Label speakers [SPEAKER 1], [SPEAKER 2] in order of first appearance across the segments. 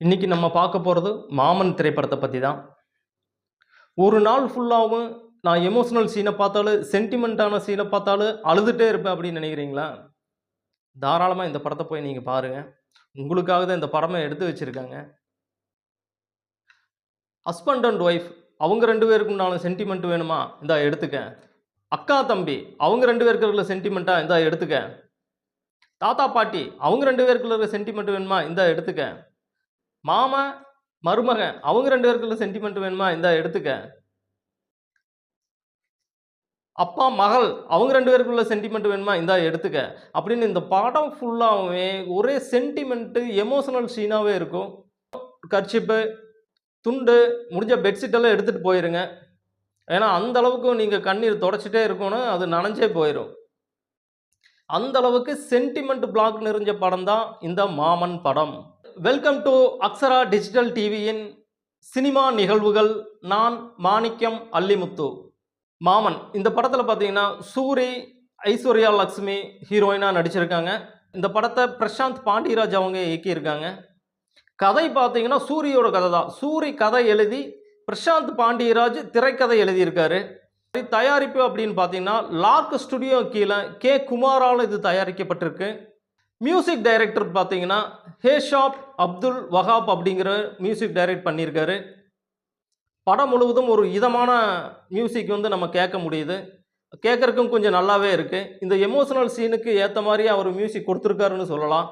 [SPEAKER 1] இன்னைக்கு நம்ம பார்க்க போகிறது மாமன் திரைப்படத்தை பற்றி தான் ஒரு நாள் ஃபுல்லாகவும் நான் எமோஷனல் சீனை பார்த்தாலும் சென்டிமெண்ட்டான சீனை பார்த்தாலும் அழுதுகிட்டே இருப்பேன் அப்படின்னு நினைக்கிறீங்களா? தாராளமாக இந்த படத்தை போய் நீங்கள் பாருங்கள் உங்களுக்காக தான் இந்த படமே எடுத்து வச்சுருக்காங்க. ஹஸ்பண்ட் அண்ட் ஒய்ஃப் அவங்க ரெண்டு பேருக்குண்டான சென்டிமெண்ட் வேணுமா? இந்தா எடுத்துக்க. அக்கா தம்பி அவங்க ரெண்டு பேருக்கு இருக்கிற சென்டிமெண்ட்டாக இந்தா எடுத்துக்க. தாத்தா பாட்டி அவங்க ரெண்டு பேருக்குள்ள இருக்கிற சென்டிமெண்ட் வேணுமா? இந்தா எடுத்துக்க. மாமன் மருமகன் அவங்க ரெண்டு பேருக்குள்ள சென்டிமெண்ட் வேணுமா? இந்த எடுத்துக்க. அப்பா மகள் அவங்க ரெண்டு பேருக்குள்ள சென்டிமெண்ட் வேணுமா? இந்தா எடுத்துக்க. அப்படின்னு இந்த படம் ஃபுல்லாகவே ஒரே சென்டிமெண்ட்டு எமோஷனல் சீனாகவே இருக்கும். கர்ச்சிப்பு துண்டு முடிஞ்ச பெட்ஷீட்டெல்லாம் எடுத்துகிட்டு போயிருங்க. ஏன்னா அந்த அளவுக்கு நீங்கள் கண்ணீர் தொடச்சிட்டே இருக்கணும் அது நனைஞ்சே போயிடும் அந்த அளவுக்கு சென்டிமெண்ட் பிளாக் நிறைஞ்ச படம் தான் இந்த மாமன் படம். வெல்கம் டு அக்ஸரா டிஜிட்டல் டிவியின் சினிமா நிகழ்வுகள். நான் மாணிக்கம் அல்லிமுத்து. மாமன் இந்த படத்தில் பார்த்தீங்கன்னா சூரி ஐஸ்வர்யா லக்ஷ்மி ஹீரோயினாக நடிச்சிருக்காங்க. இந்த படத்தை பிரசாந்த் பாண்டியராஜ் அவங்க இயக்கியிருக்காங்க. கதை பார்த்தீங்கன்னா சூரியோட கதை தான் சூரி கதை எழுதி பிரசாந்த் பாண்டியராஜ் திரைக்கதை எழுதியிருக்காரு. தயாரிப்பு அப்படின்னு பார்த்தீங்கன்னா லார்க் ஸ்டுடியோ கீழே கே குமாரால் இது தயாரிக்கப்பட்டிருக்கு. மியூசிக் டைரக்டர் பார்த்தீங்கன்னா ஹேஷாப் அப்துல் வஹாப் அப்படிங்கிற மியூசிக் டைரக்ட் பண்ணியிருக்காரு. படம் முழுவதும் ஒரு இதமான மியூசிக் வந்து நம்ம கேட்க முடியுது. கேட்குறக்கும் கொஞ்சம் நல்லாவே இருக்குது இந்த எமோஷனல் சீனுக்கு ஏற்ற மாதிரி அவர் மியூசிக் கொடுத்துருக்காருன்னு சொல்லலாம்.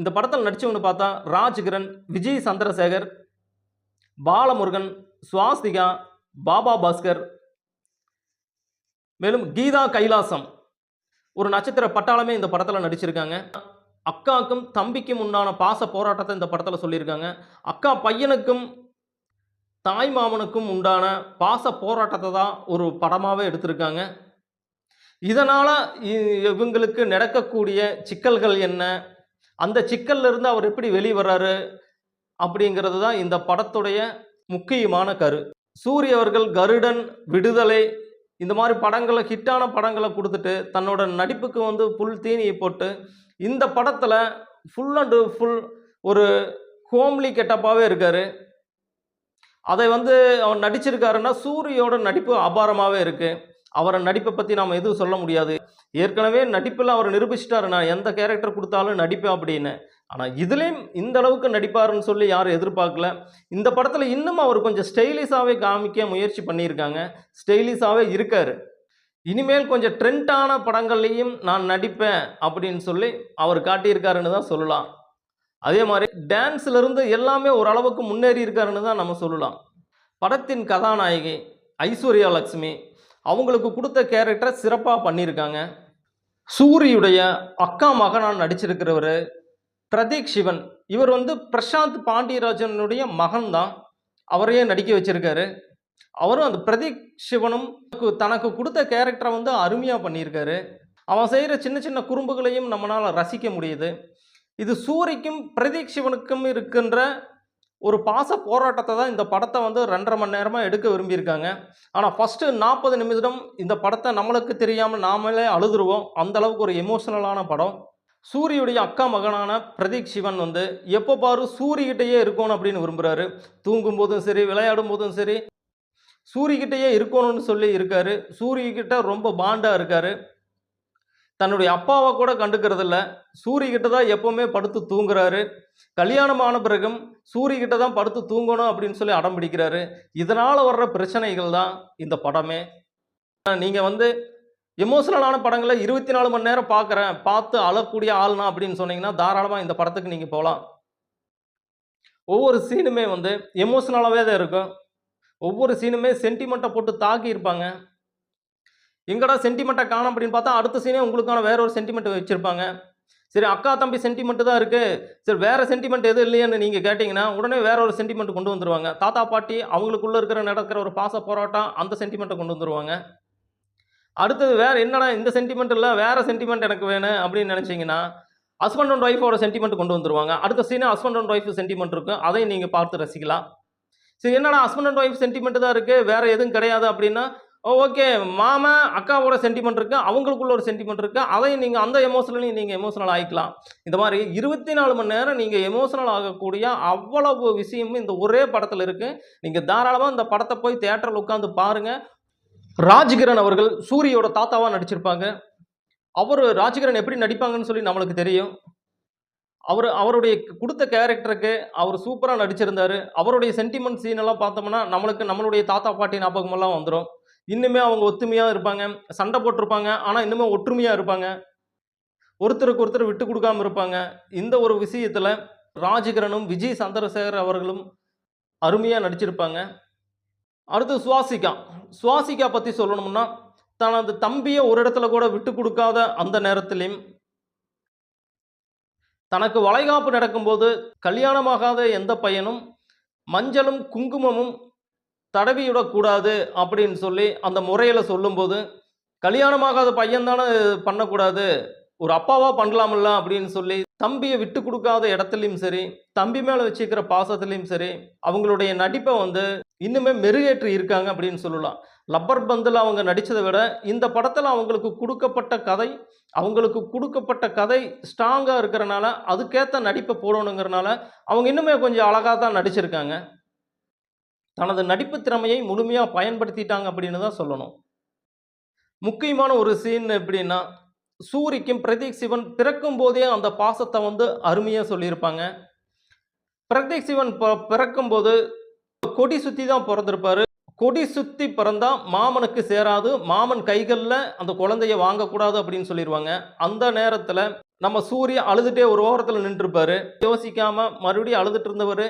[SPEAKER 1] இந்த படத்தில் நடித்தவங்க பார்த்தா ராஜ்கிரண் விஜய் சந்திரசேகர் பாலமுருகன் சுவாஸ்திகா பாபா பாஸ்கர் மேலும் கீதா கைலாசம். ஒரு நட்சத்திர பட்டாளமே இந்த படத்தில் நடிச்சிருக்காங்க. அக்காவுக்கும் தம்பிக்கும் உண்டான பாச போராட்டத்தை இந்த படத்தில் சொல்லியிருக்காங்க. அக்கா பையனுக்கும் தாய் மாமனுக்கும் உண்டான பாச போராட்டத்தை தான் ஒரு படமாகவே எடுத்திருக்காங்க. இதனால் இவங்களுக்கு நடக்கக்கூடிய சிக்கல்கள் என்ன? அந்த சிக்கல்ல இருந்து அவர் எப்படி வெளியே அப்படிங்கிறது தான் இந்த படத்துடைய முக்கியமான கரு. சூரிய அவர்கள் கருடன் விடுதலை இந்த மாதிரி படங்களை ஹிட்டான படங்களை கொடுத்துட்டு தன்னோட நடிப்புக்கு வந்து புல் தீனியை போட்டு இந்த படத்தில் ஃபுல் அண்டு ஃபுல் ஒரு ஹோம்லி கெட்டப்பாகவே இருக்கார். அதை வந்து அவர் நடிச்சிருக்காருன்னா சூரியோட நடிப்பு அபாரமாகவே இருக்குது அவரை நடிப்பை பற்றி நாம் எதுவும் சொல்ல முடியாது. ஏற்கனவே நடிப்பில் அவர் நிரூபிச்சிட்டாரு. நான் எந்த கேரக்டர் கொடுத்தாலும் நடிப்பேன் அப்படின்னு. ஆனால் இதுலேயும் இந்த அளவுக்கு நடிப்பாருன்னு சொல்லி யாரும் எதிர்பார்க்கல. இந்த படத்தில் இன்னும் அவர் கொஞ்சம் ஸ்டைலிஷாகவே காமிக்க முயற்சி பண்ணியிருக்காங்க. ஸ்டைலிஷாகவே இருக்கார். இனிமேல் கொஞ்சம் ட்ரெண்டான படங்கள்லையும் நான் நடிப்பேன் அப்படின்னு சொல்லி அவர் காட்டியிருக்காருன்னு தான் சொல்லலாம். அதே மாதிரி டான்ஸ்லேருந்து எல்லாமே ஓரளவுக்கு முன்னேறி இருக்காருன்னு தான் நம்ம சொல்லலாம். படத்தின் கதாநாயகி ஐஸ்வர்யா லக்ஷ்மி அவங்களுக்கு கொடுத்த கேரக்டரை சிறப்பாக பண்ணியிருக்காங்க. சூரியுடைய அக்கா மகனாக நடிச்சிருக்கிறவர் பிரதீக் சிவன். இவர் வந்து பிரசாந்த் பாண்டியராஜனுடைய மகன் தான் அவரையே நடிக்க வச்சிருக்காரு. அவரும் அந்த பிரதீக் சிவனும் தனக்கு கொடுத்த கேரக்டரை வந்து அருமையாக பண்ணியிருக்காரு. அவன் செய்கிற சின்ன சின்ன குறும்புகளையும் நம்மளால் ரசிக்க முடியுது. இது சூரிக்கும் பிரதீக் சிவனுக்கும் இருக்கின்ற ஒரு பாச போராட்டத்தை தான் இந்த படத்தை வந்து ரெண்டரை மணி நேரமாக எடுக்க விரும்பியிருக்காங்க. ஆனால் ஃபஸ்ட்டு நாற்பது நிமிடம் இந்த படத்தை நம்மளுக்கு தெரியாமல் நாமளே அழுதுருவோம். அந்தளவுக்கு ஒரு எமோஷனலான படம். சூரியுடைய அக்கா மகனான பிரதீக் சிவன் வந்து எப்போ பாரு சூரியகிட்டயே இருக்கணும் அப்படின்னு விரும்புகிறாரு தூங்கும் போதும் சரி விளையாடும் போதும் சரி சூரியகிட்டயே இருக்கணும்னு சொல்லி இருக்காரு. சூரியகிட்ட ரொம்ப பாண்டாக இருக்காரு. தன்னுடைய அப்பாவை கூட கண்டுக்கிறதில்ல. சூரியகிட்ட தான் எப்போவுமே படுத்து தூங்குறாரு. கல்யாணம் ஆன பிறகும் சூரியகிட்ட தான் படுத்து தூங்கணும் அப்படின்னு சொல்லி அடம் பிடிக்கிறாரு. இதனால் வர்ற பிரச்சனைகள் தான் இந்த படமே. நீங்கள் வந்து எமோஷனலான படங்களை இருபத்தி நாலு மணி நேரம் பார்க்குறேன். பார்த்து அழக்கூடிய ஆள்னா அப்படின்னு சொன்னீங்கன்னா தாராளமாக இந்த படத்துக்கு நீங்கள் போகலாம் ஒவ்வொரு சீனுமே வந்து எமோஷனலாகவே தான் இருக்கும். ஒவ்வொரு சீனுமே சென்டிமெண்ட்டை போட்டு தாக்கி இருப்பாங்க. எங்கடா சென்டிமெண்ட்டை காணும் அப்படின்னு பார்த்தா அடுத்த சீனே உங்களுக்கான வேற ஒரு சென்டிமெண்ட் வச்சுருப்பாங்க. சரி அக்கா தம்பி சென்டிமெண்ட் தான் இருக்குது சரி வேறு சென்டிமெண்ட் எதுவும் இல்லையான்னு நீங்கள் கேட்டிங்கன்னா உடனே வேற ஒரு சென்டிமெண்ட் கொண்டு வந்துருவாங்க. தாத்தா பாட்டி அவங்களுக்குள்ளே இருக்கிற நடக்கிற ஒரு பாச போராட்டம் அந்த சென்டிமெண்ட்டை கொண்டு வந்துருவாங்க. அடுத்தது வேறு என்னடா இந்த சென்டிமெண்ட் இல்லை வேறு சென்டிமெண்ட் எனக்கு வேணும் அப்படின்னு நினச்சிங்கன்னா ஹஸ்பண்ட் அண்ட் ஒய்ஃபோட சென்டிமெண்ட் கொண்டு வந்துருவாங்க. அடுத்த சீனே ஹஸ்பண்ட் அண்ட் ஒய்ஃப் சென்டிமெண்ட் இருக்கும் அதையும் நீங்கள் பார்த்து ரசிக்கலாம். சரி என்னடா ஹஸ்பண்ட் அண்ட் ஒய்ஃப் சென்டிமெண்ட் தான் இருக்குது வேறு எதுவும் கிடையாது அப்படின்னா ஓகே மாமா அக்காவோட சென்டிமெண்ட் இருக்குது அவங்களுக்குள்ள ஒரு சென்டிமெண்ட் இருக்குது அதையும் நீங்கள் அந்த எமோஷனலையும் நீங்கள் எமோஷனல் ஆகிக்கலாம் இந்த மாதிரி இருபத்தி நாலு மணி நேரம் நீங்கள் எமோஷனல் ஆகக்கூடிய அவ்வளவு விஷயமும் இந்த ஒரே படத்தில் இருக்குது நீங்கள் தாராளமாக இந்த படத்தை போய் தேட்டரில் உட்காந்து பாருங்கள் ராஜ்கிரண் அவர்கள் சூரியோட தாத்தாவாக நடிச்சிருப்பாங்க. அவர் ராஜ்கிரண் எப்படி நடிப்பாங்கன்னு சொல்லி நம்மளுக்கு தெரியும். அவர் அவருடைய கொடுத்த கேரக்டருக்கு அவர் சூப்பராக நடிச்சிருந்தார். அவருடைய சென்டிமெண்ட் சீனெல்லாம் பார்த்தோம்னா நம்மளுக்கு நம்மளுடைய தாத்தா பாட்டி ஞாபகமெல்லாம் வந்துடும் இன்னுமே அவங்க ஒத்துமையாக இருப்பாங்க சண்டை போட்டிருப்பாங்க ஆனால் இன்னுமே ஒற்றுமையாக இருப்பாங்க. ஒருத்தருக்கு ஒருத்தர் விட்டு கொடுக்காம இருப்பாங்க. இந்த ஒரு விஷயத்தில் ராஜகிரனும் விஜய் சந்திரசேகர் அவர்களும் அருமையாக நடிச்சிருப்பாங்க. அடுத்து சுவாசிகா. சுவாசிகா பற்றி சொல்லணும்னா தனது தம்பியை ஒரு இடத்துல கூட விட்டு கொடுக்காத அந்த நேரத்திலையும் தனக்கு வளைகாப்பு நடக்கும்போது கல்யாணமாகாத எந்த பையனும் மஞ்சளும் குங்குமமும் தடவிவிடக்கூடாது அப்படின்னு சொல்லி அந்த முறையில் சொல்லும்போது கல்யாணமாகாத பையன் தானே பண்ணக்கூடாது ஒரு அப்பாவா பண்ணலாமில்ல அப்படின்னு சொல்லி தம்பியை விட்டு கொடுக்காத இடத்துலையும் சரி தம்பி மேலே வச்சுக்கிற பாசத்துலேயும் சரி அவங்களுடைய நடிப்பை வந்து இன்னுமே மெருகேற்றி இருக்காங்க அப்படின்னு சொல்லலாம். லப்பர் பந்தில் அவங்க நடித்ததை விட இந்த படத்தில் அவங்களுக்கு கொடுக்கப்பட்ட கதை அவங்களுக்கு கொடுக்கப்பட்ட கதை ஸ்ட்ராங்காக இருக்கிறனால அதுக்கேற்ற நடிப்பை போடணுங்கிறனால அவங்க இன்னுமே கொஞ்சம் அழகாக தான் நடிச்சிருக்காங்க. தனது நடிப்பு திறமையை முழுமையாக பயன்படுத்திட்டாங்க அப்படின்னு தான் சொல்லணும். முக்கியமான ஒரு சீன் எப்படின்னா சூரிக்கும் பிரதீக் சிவன் பிறக்கும் போதே அந்த பாசத்தை வந்து அருமையாக சொல்லியிருப்பாங்க. பிரதீக் சிவன் ப- பிறக்கும்போது கொடி சுற்றி தான் பிறந்திருப்பாரு. கொடி சுற்றி பிறந்தா மாமனுக்கு சேராது. மாமன் கைகளில் அந்த குழந்தைய வாங்கக்கூடாது அப்படின்னு சொல்லிடுவாங்க அந்த நேரத்தில் நம்ம சூரிய அழுதுட்டே ஒரு ஓரத்தில் நின்றுருப்பாரு யோசிக்காமல் மறுபடியும் அழுதுட்டு இருந்தவர்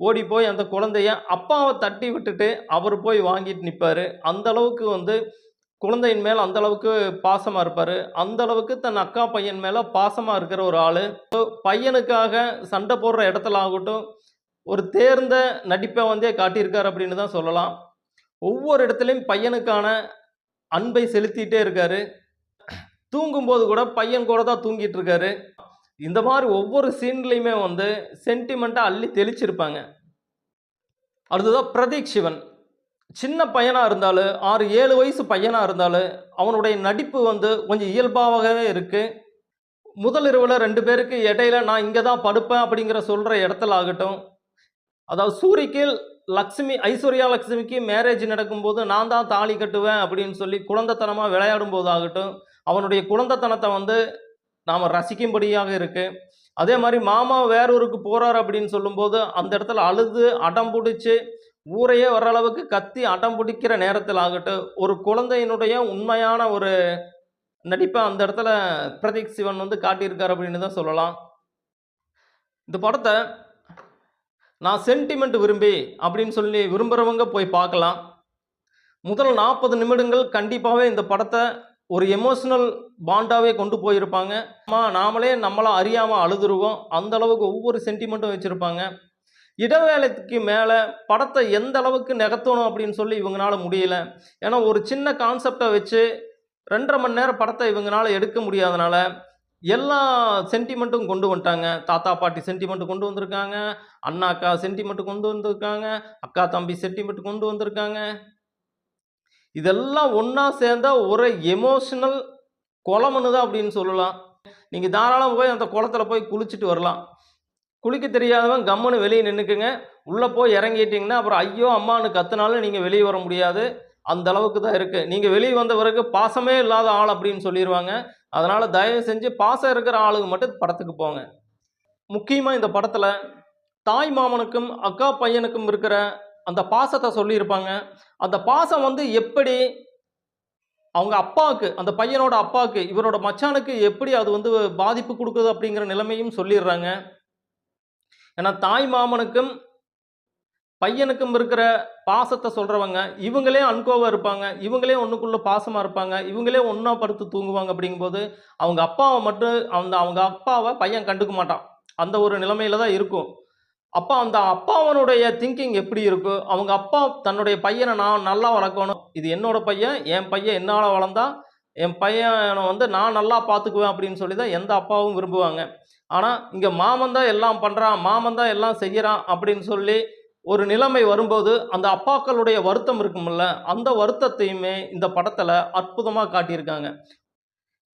[SPEAKER 1] ஓடி போய் அந்த குழந்தைய அப்பாவை தட்டி விட்டுட்டு அவர் போய் வாங்கிட்டு நிற்பாரு அந்த அளவுக்கு வந்து குழந்தையின் மேல் அந்த அளவுக்கு பாசமாக இருப்பார். அந்த அளவுக்கு தன் அக்கா பையன் மேலே பாசமாக இருக்கிற ஒரு ஆள். பையனுக்காக சண்டை போடுற இடத்துல ஆகட்டும் ஒரு தேர்ந்த நடிப்பை வந்தே காட்டியிருக்கார் அப்படின்னு தான் சொல்லலாம். ஒவ்வொரு இடத்துலையும் பையனுக்கான அன்பை செலுத்திட்டே இருக்காரு. தூங்கும்போது கூட பையன் கூட தான் தூங்கிட்டு இருக்காரு. இந்த மாதிரி ஒவ்வொரு சீன்லையுமே வந்து சென்டிமெண்ட்டாக அள்ளி தெளிச்சிருப்பாங்க. அடுத்ததாக பிரதீக் சிவன். சின்ன பையனாக இருந்தாலும் ஆறு ஏழு வயசு பையனாக இருந்தாலும் அவனுடைய நடிப்பு வந்து கொஞ்சம் இயல்பாகவே இருக்குது முதல் இரவில் ரெண்டு பேருக்கு இடையில நான் இங்கே தான் படுப்பேன் அப்படிங்கிற சொல்கிற இடத்துல ஆகட்டும் அதாவது சூரிக்கு லக்ஷ்மி ஐஸ்வர்யா லக்ஷ்மிக்கு மேரேஜ் நடக்கும்போது நான் தான் தாலி கட்டுவேன் அப்படின்னு சொல்லி குழந்தைத்தனமாக விளையாடும் போது ஆகட்டும் அவனுடைய குழந்தைத்தனத்தை வந்து நாம் ரசிக்கும்படியாக இருக்கு. அதே மாதிரி மாமா வேறொருக்கு போகிறார் அப்படின்னு சொல்லும்போது அந்த இடத்துல அழுது அடம் பிடிச்சி ஊரையே வர அளவுக்கு கத்தி அடம் பிடிக்கிற நேரத்தில் ஆகட்டும் ஒரு குழந்தையினுடைய உண்மையான ஒரு நடிப்பை அந்த இடத்துல பிரதீக் சிவன் வந்து காட்டியிருக்கார் அப்படின்னு தான் சொல்லலாம். இந்த படத்தை நான் சென்டிமெண்ட் விரும்பி அப்படின்னு சொல்லி விரும்புகிறவங்க போய் பார்க்கலாம். முதல் நாற்பது நிமிடங்கள் கண்டிப்பாகவே இந்த படத்தை ஒரு எமோஷனல் பாண்டாகவே கொண்டு போயிருப்பாங்க. அம்மா நாமளே நம்மளாக அறியாமல் அழுதுருவோம். அந்த அளவுக்கு ஒவ்வொரு சென்டிமெண்ட்டும் வச்சுருப்பாங்க. இடைவேளைக்கு மேலே படத்தை எந்த அளவுக்கு நகர்த்தணும் அப்படின்னு சொல்லி இவங்களால முடியல. ஏன்னா ஒரு சின்ன கான்செப்டை வச்சு ரெண்டரை மணி நேரம் படத்தை இவங்களால எடுக்க முடியாதனால எல்லா சென்டிமெண்ட்டும் கொண்டு வந்துட்டாங்க. தாத்தா பாட்டி சென்டிமெண்ட் கொண்டு வந்திருக்காங்க. அண்ணா அக்கா சென்டிமெண்ட் கொண்டு வந்திருக்காங்க. அக்கா தம்பி சென்டிமெண்ட் கொண்டு வந்திருக்காங்க. இதெல்லாம் ஒன்றா சேர்ந்தா ஒரு எமோஷனல் குளம்னு தான் அப்படின்னு சொல்லலாம். நீங்கள் தாராளமாக போய் அந்த குளத்துல போய் குளிச்சுட்டு வரலாம். குளிக்க தெரியாதவன் கம்முன்னு வெளியே நின்றுக்குங்க உள்ளே போய் இறங்கிட்டீங்கன்னா அப்புறம் ஐயோ அம்மான்னு கத்துனாலும் நீங்கள் வெளியே வர முடியாது. அந்த அளவுக்கு தான் இருக்குது நீங்கள் வெளியே வந்த பிறகு பாசமே இல்லாத ஆள் அப்படின்னு சொல்லிடுவாங்க அதனால் தயவு செஞ்சு பாசம் இருக்கிற ஆளுங்க மட்டும் படத்துக்கு போங்க. முக்கியமாக இந்த படத்தில் தாய் மாமனுக்கும் அக்கா பையனுக்கும் இருக்கிற அந்த பாசத்தை சொல்லியிருப்பாங்க. அந்த பாசம் வந்து எப்படி அவங்க அப்பாவுக்கு அந்த பையனோட அப்பாவுக்கு இவரோட மச்சானுக்கு எப்படி அது வந்து பாதிப்பு கொடுக்குது அப்படிங்கிற நிலைமையும் சொல்லிடுறாங்க. ஏன்னா தாய் மாமனுக்கும் பையனுக்கும் இருக்கிற பாசத்தை சொல்கிறவங்க இவங்களே அன்கோவாக இருப்பாங்க இவங்களே ஒன்றுக்குள்ளே பாசமாக இருப்பாங்க இவங்களே ஒன்றா படுத்து தூங்குவாங்க அப்படிங்கும்போது அவங்க அப்பாவை மட்டும் அந்த அவங்க அப்பாவை பையன் கண்டுக்க மாட்டான். அந்த ஒரு நிலைமையில தான் இருக்கும். அப்போ அந்த அப்பாவனுடைய திங்கிங் எப்படி இருக்கும் அவங்க அப்பா தன்னுடைய பையனை நான் நல்லா வளர்க்கணும். இது என்னோட பையன் என் பையன் என்னால் வளர்ந்தா என் பையனை வந்து நான் நல்லா பார்த்துக்குவேன் அப்படின்னு சொல்லி தான் எந்த அப்பாவும் விரும்புவாங்க. ஆனால் இங்கே மாமன் தான் எல்லாம் பண்ணுறான் மாமன் தான் எல்லாம் செய்கிறான் அப்படின்னு சொல்லி ஒரு நிலைமை வரும்போது அந்த அப்பாக்களுடைய வருத்தம் இருக்கும்ல அந்த வருத்தத்தையுமே இந்த படத்தில் அற்புதமாக காட்டியிருக்காங்க.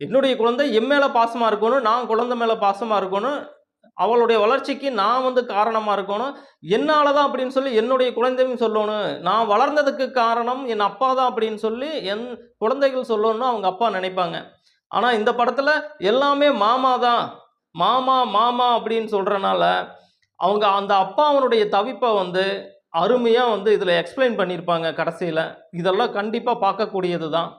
[SPEAKER 1] என்னுடைய குழந்தை என் மேலே பாசமாக இருக்கணும் நான் குழந்தை மேலே பாசமாக இருக்கணும் அவளுடைய வளர்ச்சிக்கு நான் வந்து காரணமாக இருக்கணும் என்னால் தான் அப்படின்னு சொல்லி என்னுடைய குழந்தையும் சொல்லணும் நான் வளர்ந்ததுக்கு காரணம் என் அப்பா தான் அப்படின்னு சொல்லி என் குழந்தைகள் சொல்லணும்னு அவங்க அப்பா நினைப்பாங்க. ஆனால் இந்த படத்தில் எல்லாமே மாமா தான் மாமா மாமா அப்படின்னு சொல்கிறனால அவங்க அந்த அப்பா அவனுடைய தவிப்பை வந்து அருமையாக வந்து இதில் எக்ஸ்பிளைன் பண்ணியிருப்பாங்க கடைசியில். இதெல்லாம் கண்டிப்பாக பார்க்கக்கூடியது தான்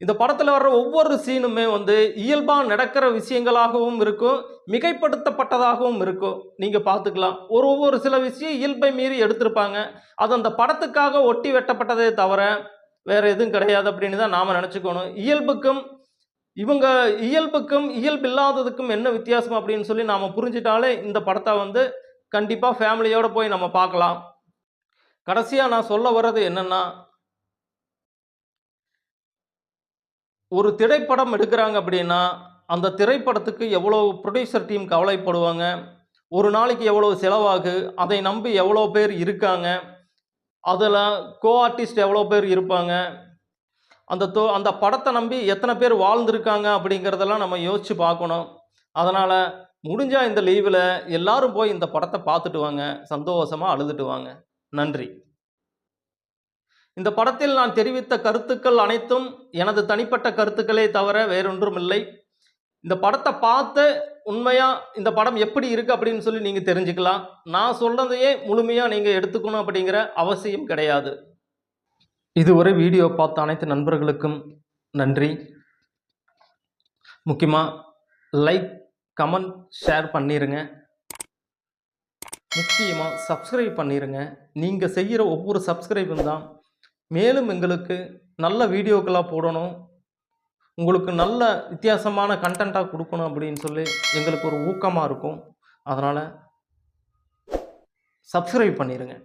[SPEAKER 1] இந்த படத்தில் வர்ற ஒவ்வொரு சீனுமே வந்து இயல்பாக நடக்கிற விஷயங்களாகவும் இருக்கும் மிகைப்படுத்தப்பட்டதாகவும் இருக்கும். நீங்கள் பார்த்துக்கலாம். ஒரு ஒவ்வொரு சில விஷயம் இயல்பை மீறி எடுத்திருப்பாங்க. அது அந்த படத்துக்காக ஒட்டி வெட்டப்பட்டதே தவிர வேறு எதுவும் கிடையாது அப்படின்னு தான் நாம் நினச்சிக்கணும். இயல்புக்கும் இவங்க இயல்புக்கும் இயல்பில்லாததுக்கும் என்ன வித்தியாசம் அப்படின்னு சொல்லி நாம் புரிஞ்சிட்டாலே இந்த படத்தை வந்து கண்டிப்பாக ஃபேமிலியோடு போய் நம்ம பார்க்கலாம். கடைசியாக நான் சொல்ல வர்றது என்னென்னா ஒரு திரைப்படம் எடுக்கிறாங்க அப்படின்னா அந்த திரைப்படத்துக்கு எவ்வளோ ப்ரொடியூசர் டீம் கவலைப்படுவாங்க? ஒரு நாளைக்கு எவ்வளோ செலவாகு? அதை நம்பி எவ்வளோ பேர் இருக்காங்க? அதில் கோ ஆர்டிஸ்ட் எவ்வளோ பேர் இருப்பாங்க? அந்த தோ அந்த படத்தை நம்பி எத்தனை பேர் வாழ்ந்திருக்காங்க அப்படிங்கிறதெல்லாம் நம்ம யோசித்து பார்க்கணும். அதனால் முடிஞ்சால் இந்த லீவில் எல்லாரும் போய் இந்த படத்தை பார்த்துட்டு வாங்க. சந்தோஷமாக அழுதுட்டு வாங்க. நன்றி. இந்த படத்தில் நான் தெரிவித்த கருத்துக்கள் அனைத்தும் எனது தனிப்பட்ட கருத்துக்களே தவிர வேறொன்றும் இல்லை இந்த படத்தை பார்த்து உண்மையாக இந்த படம் எப்படி இருக்குது அப்படின்னு சொல்லி நீங்கள் தெரிஞ்சுக்கலாம். நான் சொல்கிறதையே முழுமையாக நீங்கள் எடுத்துக்கணும் அப்படிங்கிற அவசியம் கிடையாது. இதுவரை வீடியோ பார்த்த அனைத்து நண்பர்களுக்கும் நன்றி. முக்கியமாக லைக் கமெண்ட் ஷேர் பண்ணிடுங்க முக்கியமாக சப்ஸ்கிரைப் பண்ணிடுங்க நீங்கள் செய்கிற ஒவ்வொரு சப்ஸ்கிரைபும் தான் மேலும் எங்களுக்கு நல்ல வீடியோக்களாக போடணும். உங்களுக்கு நல்ல வித்தியாசமான கண்டென்ட்டாக கொடுக்கணும் அப்படின்னு சொல்லி எங்களுக்கு ஒரு ஊக்கமாக இருக்கும். அதனால் சப்ஸ்கிரைப் பண்ணிடுங்க